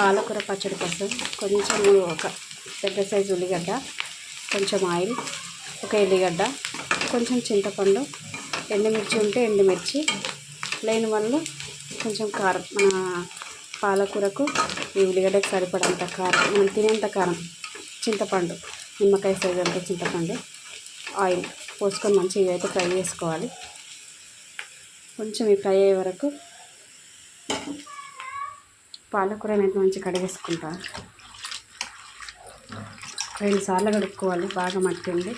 పాలకూర పచ్చడి కోసం కొంచెం ఒక పెద్ద సైజు ఉల్లిగడ్డ కొంచెం ఆయిల్ ఒక ఎల్లిగడ్డ కొంచెం చింతపండు ఎండుమిర్చి ఉంటే ఎండుమిర్చి లేని వల్ల కొంచెం కారం మన పాలకూరకు ఈ ఉల్లిగడ్డకు సరిపడంత కారం మనం తినేంత కారం చింతపండు నిమ్మకాయ సైజు అంత చింతపండు ఆయిల్ పోసుకొని మంచిగా అయితే ఫ్రై చేసుకోవాలి. కొంచెం ఈ ఫ్రై అయ్యే వరకు పాలకూర అనేది మంచి కడిగేసుకుంటా. రెండు సార్లు కడుక్కోవాలి బాగా మట్టింది.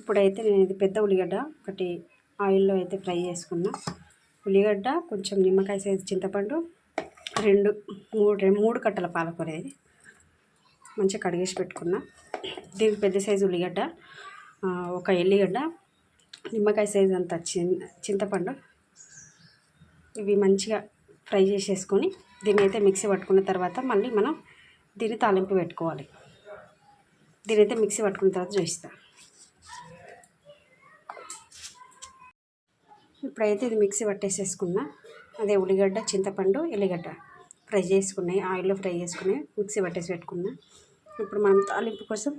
ఇప్పుడైతే నేను ఇది పెద్ద ఉల్లిగడ్డ ఒకటి ఆయిల్లో అయితే ఫ్రై చేసుకున్నా. ఉల్లిగడ్డ కొంచెం నిమ్మకాయ సైజు చింతపండు రెండు మూడు రెండు మూడు కట్టల పాలకూర ఇది. మంచిగా కడిగేసి పెట్టుకున్నా. దీనికి పెద్ద సైజు ఉల్లిగడ్డ ఒక ఎల్లిగడ్డ నిమ్మకాయ సైజ్ అంత చింతపండు ఇవి మంచిగా ఫ్రై చేసేసుకొని దీన్ని అయితే మిక్సీ పట్టుకున్న తర్వాత మళ్ళీ మనం దీన్ని తాలింపు పెట్టుకోవాలి. దీని అయితే మిక్సీ పట్టుకున్న తర్వాత చూపిస్తా. ఇప్పుడైతే ఇది మిక్సీ పట్టేసేసుకున్నా. అదే ఉల్లిగడ్డ చింతపండు ఎల్లిగడ్డ ఫ్రై చేసుకున్నాయి. ఆయిల్లో ఫ్రై చేసుకున్నాయి మిక్సీ పట్టేసి పెట్టుకున్నా. ఇప్పుడు మనం తాలింపు కోసం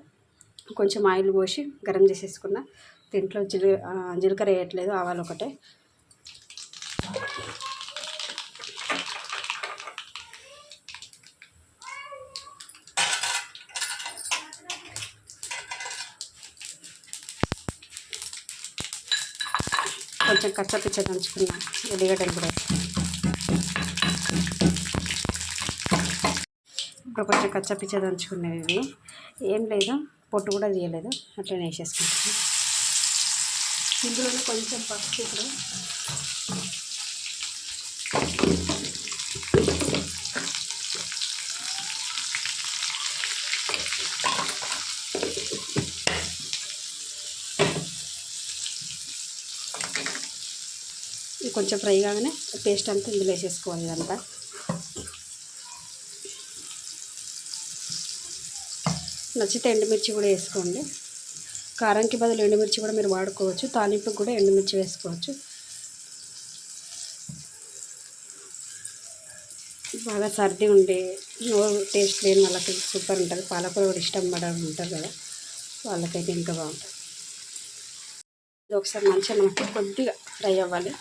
కొంచెం ఆయిల్ పోసి గరం చేసేసుకున్నా. దీంట్లో జీల జీలకర్ర వేయట్లేదు ఆవాలు ఒకటే. కొంచెం కచ్చపిచ్చ దంచుకున్నా ఎల్లిగడ్డలు కూడా. ఇప్పుడు కొంచెం కచ్చపిచ్చ దంచుకునేవి. ఇవి ఏం లేదు పొట్టు కూడా తీయలేదు అట్లనే వేసేసుకుంటాను ఇందులోనే కొంచెం పసుపు ఇప్పుడు. కొంచెం ఫ్రై కాగానే పేస్ట్ అంతా ఇందులో వేసేసుకోవాలి ఇదంతా. నచ్చితే ఎండుమిర్చి కూడా వేసుకోండి. కారంకి బదులు ఎండుమిర్చి కూడా మీరు వాడుకోవచ్చు. తాలింపుకి కూడా ఎండుమిర్చి వేసుకోవచ్చు. బాగా సర్ది ఉండే నో టేస్ట్ లేని వాళ్ళకి సూపర్ ఉంటుంది. పాలకూర కూడా ఇష్టం పడ ఉంటారు కదా వాళ్ళకైతే ఇంకా బాగుంటుంది. ఇది ఒకసారి మంచిగా మనకు కొద్దిగా ఫ్రై అవ్వాలి.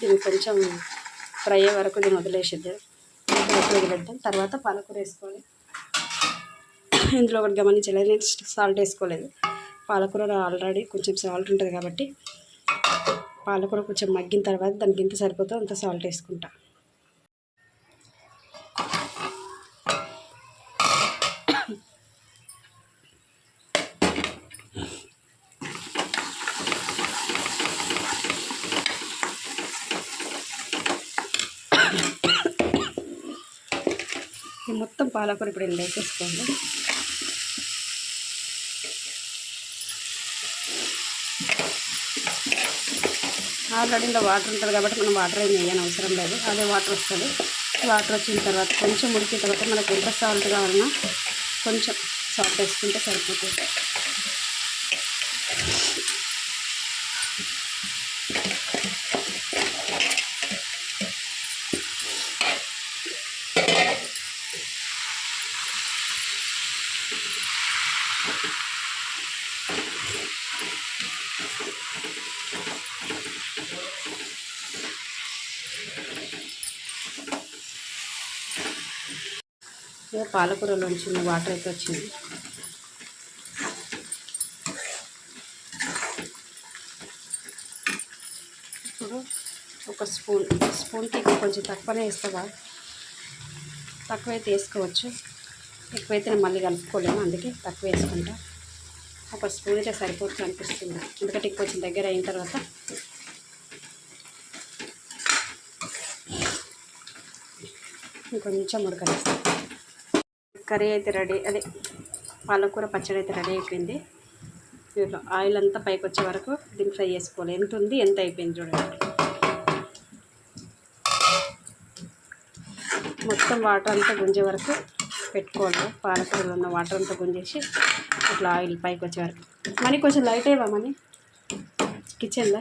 దీన్ని కొంచెం ఫ్రై అయ్యే వరకు దీన్ని వదిలేసిద్దాం. వదిలేద్దాం. తర్వాత పాలకూర వేసుకోవాలి. ఇందులో ఒకటి గమనించలేదు. నేను సాల్ట్ వేసుకోలేదు. పాలకూర ఆల్రెడీ కొంచెం సాల్ట్ ఉంటుంది కాబట్టి పాలకూర కొంచెం మగ్గిన తర్వాత దానికి ఎంత సరిపోతుందో అంత సాల్ట్ వేసుకుంటా. మొత్తం పాలకూర ఇప్పుడు ఇందులో వేసేసుకోండి ఆల్రెడీ ఇందులో వాటర్ ఉంటుంది కాబట్టి మనం వాటర్ ఏం వేయని అవసరం లేదు. అదే వాటర్ వస్తుంది. వాటర్ వచ్చిన తర్వాత కొంచెం ఉడికిన తర్వాత మనకు ఎంత సాల్ట్ కావాలన్నా కొంచెం సాల్ట్ వేసుకుంటే సరిపోతుంది. ఇక పాలకూరలోంచి ఉన్న వాటర్ అయితే వచ్చింది. ఇప్పుడు ఒక స్పూన్ స్పూన్కి కొంచెం తక్కువనే వేస్తావా? తక్కువైతే వేసుకోవచ్చు. ఎక్కువైతే నేను మళ్ళీ కలుపుకోలేము అందుకే తక్కువ వేసుకుంటా. ఒక స్పూన్ అయితే సరిపోతుంది అనిపిస్తుంది. ఎందుకంటే కొంచెం దగ్గర అయిన తర్వాత ఇంకొంచెం ఉడకనిస్తాం కర్రీ అయితే రెడీ అదే పాలకూర పచ్చడి అయితే రెడీ అయిపోయింది. దీంట్లో ఆయిల్ అంతా పైకి వచ్చే వరకు దీన్ని ఫ్రై చేసుకోవాలి. ఎంత ఉంది ఎంత అయిపోయింది చూడండి. మొత్తం వాటర్ అంతా గుంజే వరకు పెట్టుకోవాలి. పాలకూరలో ఉన్న వాటర్ అంతా గుంజేసి ఇట్లా ఆయిల్ పైకి వచ్చే వరకు. మనీ కొంచెం లైట్ అయ్యవా మనీ కిచెన్లో?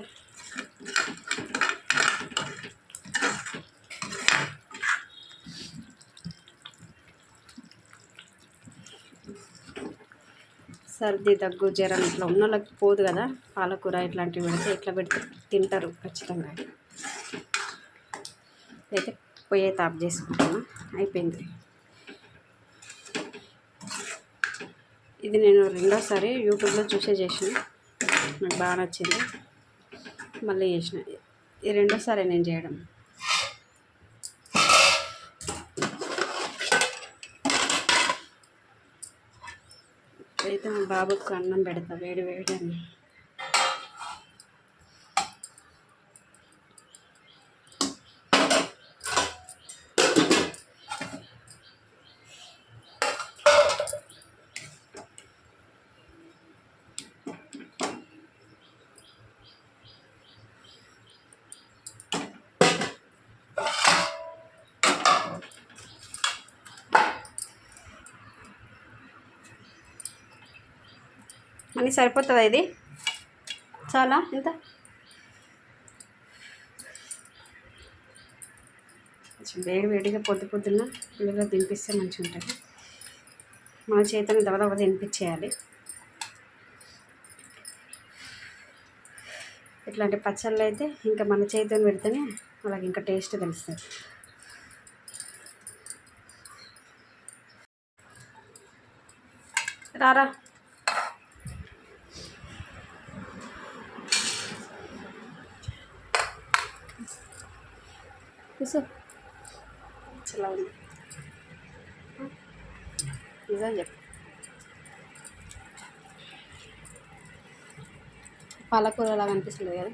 సర్ది దగ్గు జ్వరం ఇట్లా ఉన్న వాళ్ళకి పోదు కదా. పాలకూర ఇట్లాంటివి పెడితే ఇట్లా పెడితే తింటారు ఖచ్చితంగా. అయితే పొయ్యి అయితే ఆఫ్ అయిపోయింది. ఇది నేను రెండోసారి యూట్యూబ్లో చూసే చేసిన. నాకు బాగా నచ్చింది. మళ్ళీ చేసిన. ఈ రెండోసారి నేను చేయడం. అయితే మా బాబుకు అన్నం పెడతా వేడి వేడి అన్నం అన్నీ సరిపోతుందా ఇది? చాలా. ఎంత? కొంచెం వేడి వేడిగా పొద్దు పొద్దున్న పిల్లలు తినిపిస్తే మంచిగా ఉంటుంది. మన చేతని దవదవ తినిపించేయాలి. ఇట్లాంటి పచ్చళ్ళు అయితే ఇంకా మన చేతిని పెడితేనే వాళ్ళకి ఇంకా టేస్ట్ తెలుస్తుంది. రారా? కూర్చో చాలా ఉంది. నిజం చెప్పు. పాలకూర అనిపిస్తుంది కదా.